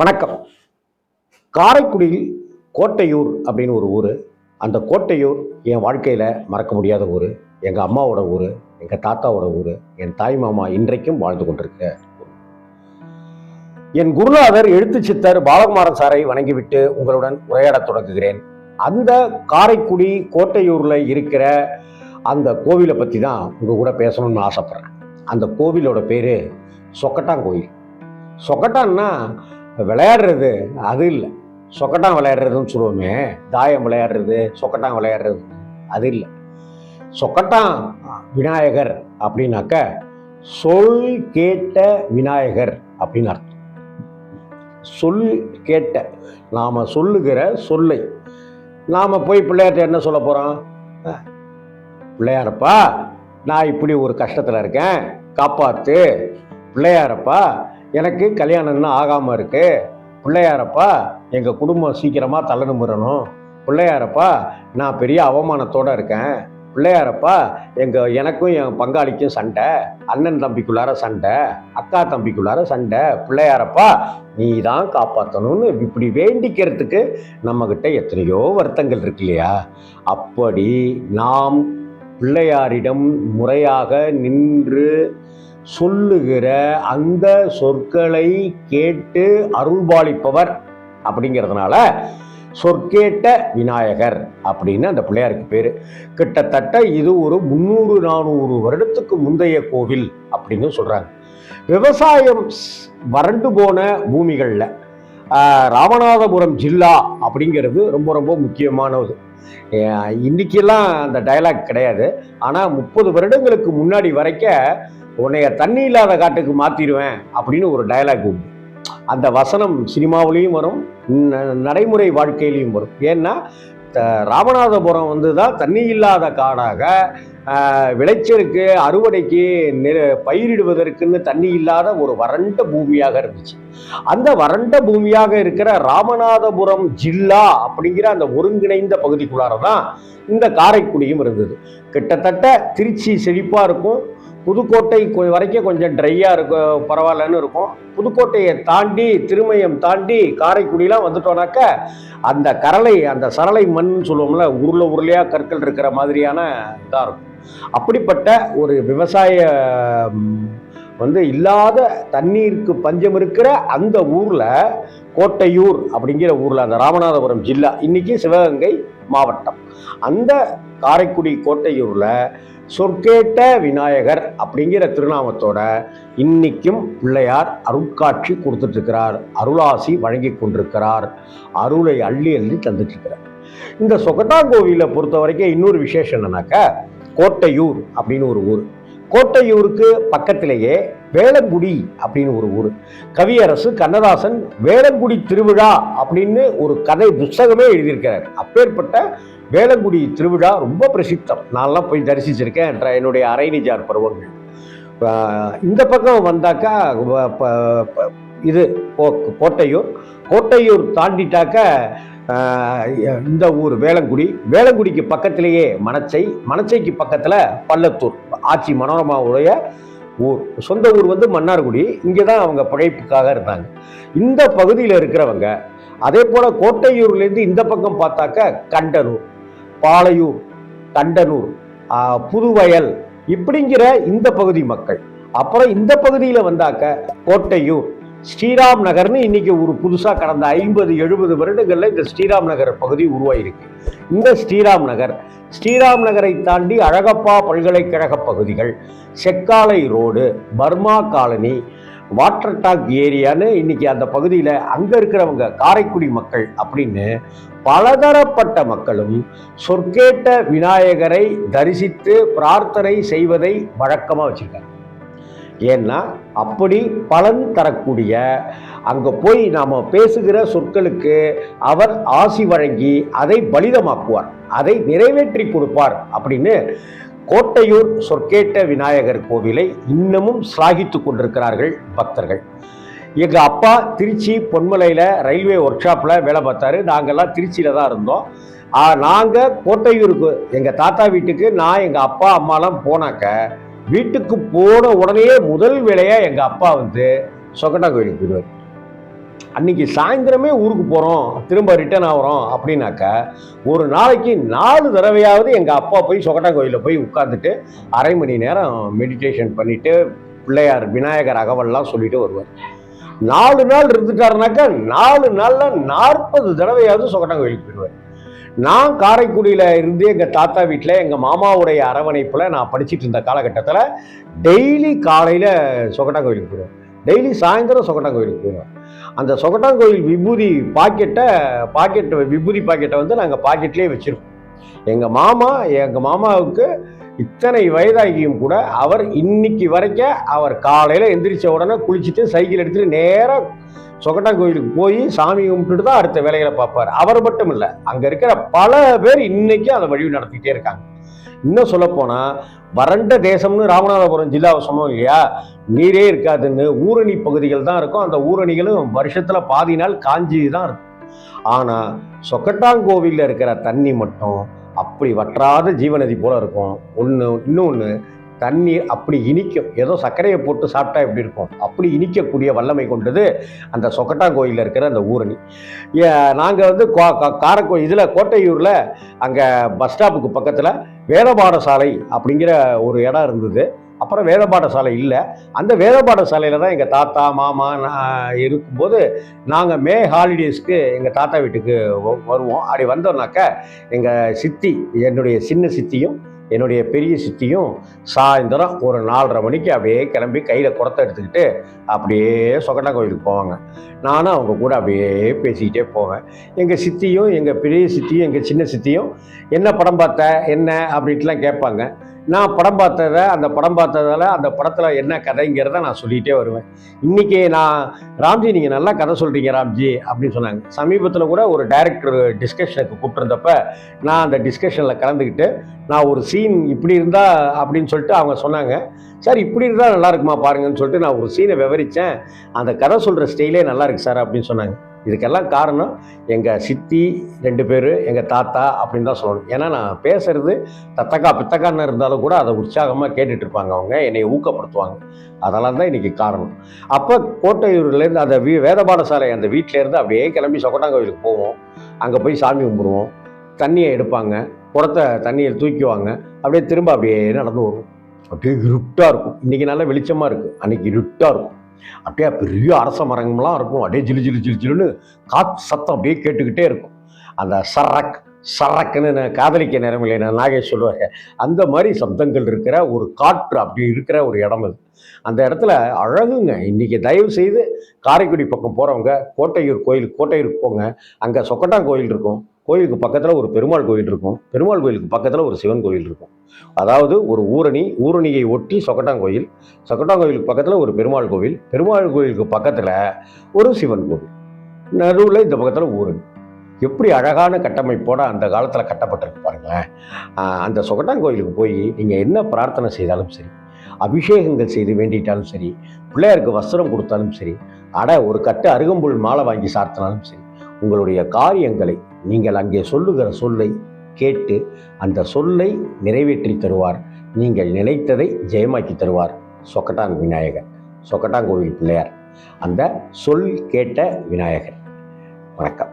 வணக்கம். காரைக்குடியில் கோட்டையூர் அப்படின்னு ஒரு ஊர். அந்த கோட்டையூர் என் வாழ்க்கையில் மறக்க முடியாத ஊர். எங்கள் அம்மாவோட ஊர் எங்கள் தாத்தாவோட ஊர் என் தாய் மாமா இன்றைக்கும் வாழ்ந்து கொண்டிருக்க என் குருநாதர் எழுத்து சித்தர் பாலகுமாரன் சாரை வணங்கிவிட்டு உங்களுடன் உரையாடத் தொடங்குகிறேன். அந்த காரைக்குடி கோட்டையூரில் இருக்கிற அந்த கோவிலை பற்றி தான் உங்கள் கூட பேசணும்னு ஆசைப்பட்றேன். அந்த கோவிலோட பேர் சொக்கட்டான் கோயில். சொக்கட்டான்னா விளையாடுறது அது இல்லை. சொக்கட்டான் விளையாடுறதுன்னு சொல்லுவோமே தாயம் விளையாடுறது சொக்கட்டான் விளையாடுறது அது இல்லை. சொக்கட்டான் விநாயகர் அப்படின்னாக்க சொல் கேட்ட விநாயகர் அப்படின்னு அர்த்தம். சொல் கேட்ட நாம் சொல்லுகிற சொல்லை. நாம் போய் பிள்ளையார்ட்ட என்ன சொல்ல போகிறோம் பிள்ளையாரப்பா நான் இப்படி ஒரு கஷ்டத்தில் இருக்கேன் காப்பாற்று பிள்ளையாரப்பா எனக்கு கல்யாணம் இன்னும் ஆகாமல் இருக்கு. பிள்ளையாரப்பா எங்கள் குடும்பம் சீக்கிரமாக தள்ள முறணும் பிள்ளையாரப்பா நான் பெரிய அவமானத்தோடு இருக்கேன். பிள்ளையாரப்பா எங்கள் எனக்கும் என் பங்காளிக்கும் சண்டை. அண்ணன் தம்பிக்குள்ளார சண்டை. அக்கா தம்பிக்குள்ளார சண்டை. பிள்ளையாரப்பா நீ தான் காப்பாற்றணும்னு இப்படி வேண்டிக்கிறதுக்கு நம்மக்கிட்ட எத்தனையோ வருத்தங்கள் இருக்கு இல்லையா? அப்படி நாம் பிள்ளையாரிடம் முறையாக நின்று சொல்லுகிற அந்த சொற்களை கேட்டு அருள்பாலிப்பவர் அப்படிங்கிறதுனால சொற்கேட்ட விநாயகர் அப்படின்னு அந்த பிள்ளையாருக்கு பேர். கிட்டத்தட்ட இது ஒரு முந்நூறு நானூறு வருடத்துக்கு முந்தைய கோவில் அப்படின்னு சொல்கிறாங்க விவசாயம் வறண்டு போன பூமிகளில் ராமநாதபுரம் ஜில்லா அப்படிங்கிறது ரொம்ப ரொம்ப முக்கியமானது. இன்றைக்கெல்லாம் இன்னைக்கெல்லாம் அந்த டயலாக் கிடையாது. ஆனால் முப்பது வருடங்களுக்கு முன்னாடி வரைக்கும் உன்னைய தண்ணி இல்லாத காட்டுக்கு மாற்றிடுவேன் அப்படின்னு ஒரு டயலாக் உண்டு. அந்த வசனம் சினிமாவிலையும் வரும் நடைமுறை வாழ்க்கையிலையும் வரும். ஏன்னா த- ராமநாதபுரம் வந்து தான் தண்ணி இல்லாத காடாக விளைச்சலுக்கு அறுவடைக்கு நெ- பயிரிடுவதற்குன்னு தண்ணி இல்லாத ஒரு வறண்ட பூமியாக இருந்துச்சு. அந்த வறண்ட பூமியாக இருக்கிற ராமநாதபுரம் ஜில்லா அப்படிங்கிற அந்த ஒருங்கிணைந்த பகுதிக்குள்ளார தான் இந்த காரைக்குடியும் இருந்தது. கிட்டத்தட்ட திருச்சி செழிப்பாக இருக்கும் புதுக்கோட்டை வரைக்கும் கொஞ்சம் ட்ரையாக இருக்கும் பரவாயில்லன்னு இருக்கும். புதுக்கோட்டையை தாண்டி திருமயம் தாண்டி காரைக்குடிலாம் வந்துட்டோம்னாக்க அந்த கரளை அந்த சரளை மண் சொல்லுவோம்ல உருளை உருளையாக கற்கள் இருக்கிற மாதிரியான இதாக இருக்கும். அப்படிப்பட்ட ஒரு விவசாய வந்து இல்லாத தண்ணீருக்கு பஞ்சம் இருக்கிற அந்த ஊரில் கோட்டையூர் அப்படிங்கிற ஊரில் அந்த ராமநாதபுரம் ஜில்லா இன்றைக்கி சிவகங்கை மாவட்டம். அந்த காரைக்குடி கோட்டையூரில் சொற்கேட்ட விநாயகர் அப்படிங்கிற திருநாமத்தோட இன்னைக்கும் பிள்ளையார் அருட்காட்சி கொடுத்துட்டு இருக்கிறார் அருளாசி வழங்கி கொண்டிருக்கிறார். அருளை அள்ளி அள்ளி தந்துட்டு இருக்கிறார் இந்த சொக்கட்டாங்கோவிலை பொறுத்த வரைக்கும் இன்னொரு விசேஷம் என்னன்னாக்கா கோட்டையூர் அப்படின்னு ஒரு ஊர். கோட்டையூருக்கு பக்கத்திலேயே வேளங்குடி அப்படின்னு ஒரு ஊர். கவியரசு கண்ணதாசன் வேளங்குடி திருவிழா அப்படின்னு ஒரு கதை புஸ்தகமே எழுதியிருக்கிறார். அப்பேற்பட்ட வேளங்குடி திருவிழா ரொம்ப பிரசித்தம். நான்லாம் போய் தரிசிச்சிருக்கேன். என்ற என்னுடைய அரைநிஜார் பருவங்கள். இந்த பக்கம் வந்தாக்கா ப- இது கோ- கோட்டையூர். கோட்டையூர் தாண்டிட்டாக்க இந்த ஊர் வேளங்குடி வேளங்குடிக்கு பக்கத்திலேயே மணச்சை. மணச்சைக்கு பக்கத்தில் பள்ளத்தூர். ஆட்சி மனோரமாவுடைய ஊர். சொந்த ஊர் வந்து மன்னார்குடி. இங்கே தான் அவங்க பிழைப்புக்காக இருந்தாங்க. இந்த பகுதியில் இருக்கிறவங்க அதே போல் கோட்டையூர்லேருந்து இந்த பக்கம் பார்த்தாக்க கண்டனூர். பாளையூர் கண்டனூர் புதுவயல் இப்படிங்கிற இந்த பகுதி மக்கள். அப்புறம் இந்த பகுதியில் வந்தாக்க கோட்டையூர். ஸ்ரீராம் நகர்னு இன்னைக்கு ஒரு புதுசாக கடந்த ஐம்பது எழுபது வருடங்களில் இந்த ஸ்ரீராம் நகர் பகுதி உருவாயிருக்கு. இந்த ஸ்ரீராம் நகர் ஸ்ரீராம் நகரை தாண்டி அழகப்பா பல்கலைக்கழக பகுதிகள் Sekkalai road Burma colony water tank ஏரியான்னு இன்னைக்கு அந்த பகுதியில் அங்கே இருக்கிறவங்க காரைக்குடி மக்கள் அப்படின்னு பலதரப்பட்ட மக்களும் சொற்கேட்ட விநாயகரை தரிசித்து பிரார்த்தனை செய்வதை வழக்கமாக வச்சுருக்காங்க. ஏன்னா அப்படி பலன் தரக்கூடிய அங்கே போய் நாம் பேசுகிற சொற்களுக்கு அவர் ஆசி வழங்கி அதை பலிதமாக்குவார் அதை நிறைவேற்றி கொடுப்பார் அப்படின்னு கோட்டையூர் சொற்கேட்ட விநாயகர் கோவிலை இன்னமும் சிலாகித்து கொண்டிருக்கிறார்கள் பக்தர்கள். எங்கள் அப்பா திருச்சி பொன்மலையில் ரயில்வே ஒர்க் ஷாப்பில் வேலை பார்த்தாரு. நாங்கள்லாம் திருச்சியில் தான் இருந்தோம். நாங்கள் கோட்டையூருக்கு எங்கள் தாத்தா வீட்டுக்கு நான் எங்கள் அப்பா அம்மாலாம் போனாக்க வீட்டுக்கு போன உடனே முதல் வேலையாக எங்கள் அப்பா வந்து சொக்கட்டா கோயிலுக்கு போயிடுவார். அன்னைக்கு சாயந்தரமே ஊருக்கு போகிறோம் திரும்ப ரிட்டர்ன் ஆகிறோம் அப்படின்னாக்க ஒரு நாளைக்கு நாலு தடவையாவது எங்கள் அப்பா போய் சொகட்டா கோயிலில் போய் உட்காந்துட்டு அரை மணி நேரம் மெடிடேஷன் பண்ணிவிட்டு பிள்ளையார் விநாயகர் அகவல்லாம் சொல்லிட்டு வருவார். நாலு நாள் இருந்துட்டாருனாக்கா நாலு நாளில் நாற்பது தடவையாவது சொகட்டா கோயிலுக்கு போயிடுவார். நான் காரைக்குடியில் இருந்து எங்கள் தாத்தா வீட்டில் எங்கள் மாமாவுடைய அரவணைப்பில் நான் படிச்சுட்டு இருந்த காலகட்டத்தில் டெய்லி காலையில் சொகட்டா கோயிலுக்கு போயிடுவேன். டெய்லி சாயந்தரம் சொகட்டா கோயிலுக்கு போயிடுவேன். அந்த சொகட்டாங்கோயில் விபூதி பாக்கெட்டை பாக்கெட் விபூதி பாக்கெட்டை வந்து நாங்கள் பாக்கெட்லேயே வச்சுருக்கோம். எங்கள் மாமா எங்கள் மாமாவுக்கு இத்தனை வயதாகியும் கூட அவர் இன்னைக்கு வரைக்கும் அவர் காலையில் எந்திரிச்ச உடனே குளிச்சுட்டு சைக்கிள் எடுத்துகிட்டு நேராக சொகட்டா கோயிலுக்கு போய் சாமி கும்பிட்டுட்டு தான் அடுத்த வேலைகளை பார்ப்பார். அவர் மட்டும் இல்லை அங்கே இருக்கிற பல பேர் இன்னைக்கும் அதை வழி நடத்திக்கிட்டே இருக்காங்க. இன்னும் சொல்லப்போனால் வறண்ட தேசம்னு ராமநாதபுரம் ஜில்லாவை சொன்னோம் இல்லையா? நீரே இருக்காதுன்னு ஊரணி பகுதிகள் தான் இருக்கும். அந்த ஊரணிகளும் வருஷத்தில் பாதி நாள் காஞ்சி தான் இருக்கும். ஆனால் சொக்கட்டாங்கோவிலில் இருக்கிற தண்ணி மட்டும் அப்படி வற்றாத ஜீவநதி போல இருக்கும். ஒன்று இன்னொன்று தண்ணீர் அப்படி இனிக்கும். ஏதோ சர்க்கரையை போட்டு சாப்பிட்டா எப்படி இருக்கும்? அப்படி இனிக்கக்கூடிய வல்லமை கொண்டது அந்த சொக்கட்டாங்கோயிலில் இருக்கிற அந்த ஊரணி. நாங்கள் வந்து காரக்கோ இதில் கோட்டையூரில் அங்கே பஸ் ஸ்டாப்புக்கு பக்கத்தில் வேத பாடசாலை அப்படிங்கிற ஒரு இடம் இருந்தது. அப்புறம் வேத பாடசாலை இல்லை. அந்த வேத பாடசாலையில் தான் எங்கள் தாத்தா மாமா நான் இருக்கும்போது நாங்கள் மே ஹாலிடேஸ்க்கு எங்கள் தாத்தா வீட்டுக்கு வருவோம். அப்படி வந்தோம்னாக்க எங்கள் சித்தி என்னுடைய சின்ன சித்தியும் என்னுடைய பெரிய சித்தியும் சாயந்தரம் ஒரு நாலரை மணிக்கு அப்படியே கிளம்பி கையில் குடத்தை எடுத்துக்கிட்டு அப்படியே சொகட்டா கோயிலுக்கு போவாங்க. நானும் அவங்க கூட அப்படியே பேசிக்கிட்டே போவேன். எங்கள் சித்தியும் எங்கள் பெரிய சித்தியும் எங்கள் சின்ன சித்தியும் என்ன படம் பார்த்த? என்ன? அப்படின்ட்டுலாம் கேட்பாங்க. நான் படம் பார்த்ததை அந்த படம் பார்த்ததால அந்த படத்தில் என்ன கதைங்கிறத நான் சொல்லிகிட்டே வருவேன். இன்றைக்கி நான் ராம்ஜி நீங்கள் நல்லா கதை சொல்கிறீங்க ராம்ஜி அப்படின்னு சொன்னாங்க. சமீபத்தில் கூட ஒரு டைரக்டர் டிஸ்கஷனுக்கு கூப்பிட்டுருந்தப்ப நான் அந்த டிஸ்கஷனில் கலந்துக்கிட்டு நான் ஒரு சீன் இப்படி இருந்தா அப்படின்னு சொல்லிட்டு அவங்க சொன்னாங்க. சார் இப்படி இருந்தால் நல்லா இருக்குமா பாருங்கன்னு சொல்லிட்டு நான் ஒரு சீனை விவரித்தேன் அந்த கதை சொல்கிற ஸ்டைலே நல்லா இருக்கு சார் அப்படின்னு சொன்னாங்க. இதுக்கெல்லாம் காரணம் எங்கள் சித்தி ரெண்டு பேர் எங்கள் தாத்தா அப்படின்னு தான் சொல்லணும். ஏன்னா நான் பேசுறது தத்தக்கா பித்தக்கான்னு இருந்தாலும் கூட அதை உற்சாகமாக கேட்டுட்டு இருப்பாங்க அவங்க என்னை ஊக்கப்படுத்துவாங்க. அதெல்லாம் தான் இன்றைக்கி காரணம். அப்போ கோட்டையூர்லேருந்து அந்த வீ வேத பாடசாலை அந்த வீட்டிலேருந்து அப்படியே கிளம்பி சொக்கட்டாங்கோயிலுக்கு போவோம். அங்கே போய் சாமி கும்பிடுவோம். தண்ணியை எடுப்பாங்க. குடத்தை தண்ணியை தூக்கிவாங்க அப்படியே திரும்ப அப்படியே நடந்து வருவோம். அப்படியே இருட்டாக இருக்கும். இன்றைக்கி நல்லா வெளிச்சமாக இருக்குது அன்றைக்கி இருட்டாக இருக்கும். அப்படியே பெரிய அரச மரங்கள்லாம் இருக்கும். அப்படியே ஜிலு ஜிலு ஜிலு ஜிலுன்னு காற்று சத்தம் அப்படியே கேட்டுக்கிட்டே இருக்கும். அந்த சரக் சரக்குன்னு நான் காதலிக்க நேரமில்லை நான் நாகேஷ் சொல்லுவாங்க அந்த மாதிரி சப்தங்கள் இருக்கிற ஒரு காற்று அப்படி இருக்கிற ஒரு இடம் அது. அந்த இடத்துல அழகுங்க. இன்றைக்கி தயவு செய்து காரைக்குடி பக்கம் போகிறவங்க கோட்டையூர் கோயில் கோட்டையூருக்கு போங்க. அங்கே சொக்கட்டான் கோயில் இருக்கும். கோயிலுக்கு பக்கத்தில் ஒரு பெருமாள் கோயில் இருக்கும். பெருமாள் கோயிலுக்கு பக்கத்தில் ஒரு சிவன் கோயில் இருக்கும். அதாவது ஒரு ஊரணி ஊரணியை ஒட்டி சொக்கட்டாங்கோயில் சொக்கட்டாங்கோயிலுக்கு பக்கத்தில் ஒரு பெருமாள் கோவில். பெருமாள் கோயிலுக்கு பக்கத்தில் ஒரு சிவன் கோவில். நடுவில் இந்த பக்கத்தில் ஊரணி. எப்படி அழகான கட்டமைப்போட அந்த காலத்தில் கட்டப்பட்டிருக்கு பாருங்களேன். ஆஹ் அந்த சொக்கட்டாங்கோயிலுக்கு போய் நீங்கள் என்ன பிரார்த்தனை செய்தாலும் சரி அபிஷேகங்கள் செய்து வேண்டிட்டாலும் சரி பிள்ளையாருக்கு வஸ்திரம் கொடுத்தாலும் சரி அட ஒரு கட்டு அருகம்புல் மாலை வாங்கி சார்த்தினாலும் சரி உங்களுடைய காரியங்களை நீங்கள் அங்கே சொல்லுகிற சொல்லை கேட்டு அந்த சொல்லை நிறைவேற்றி தருவார். நீங்கள் நினைத்ததை ஜெயமாக்கி தருவார். சொக்கட்டான் விநாயகர். சொக்கட்டாங்கோவில் பிள்ளையார். அந்த சொல் கேட்ட விநாயகர். வணக்கம்.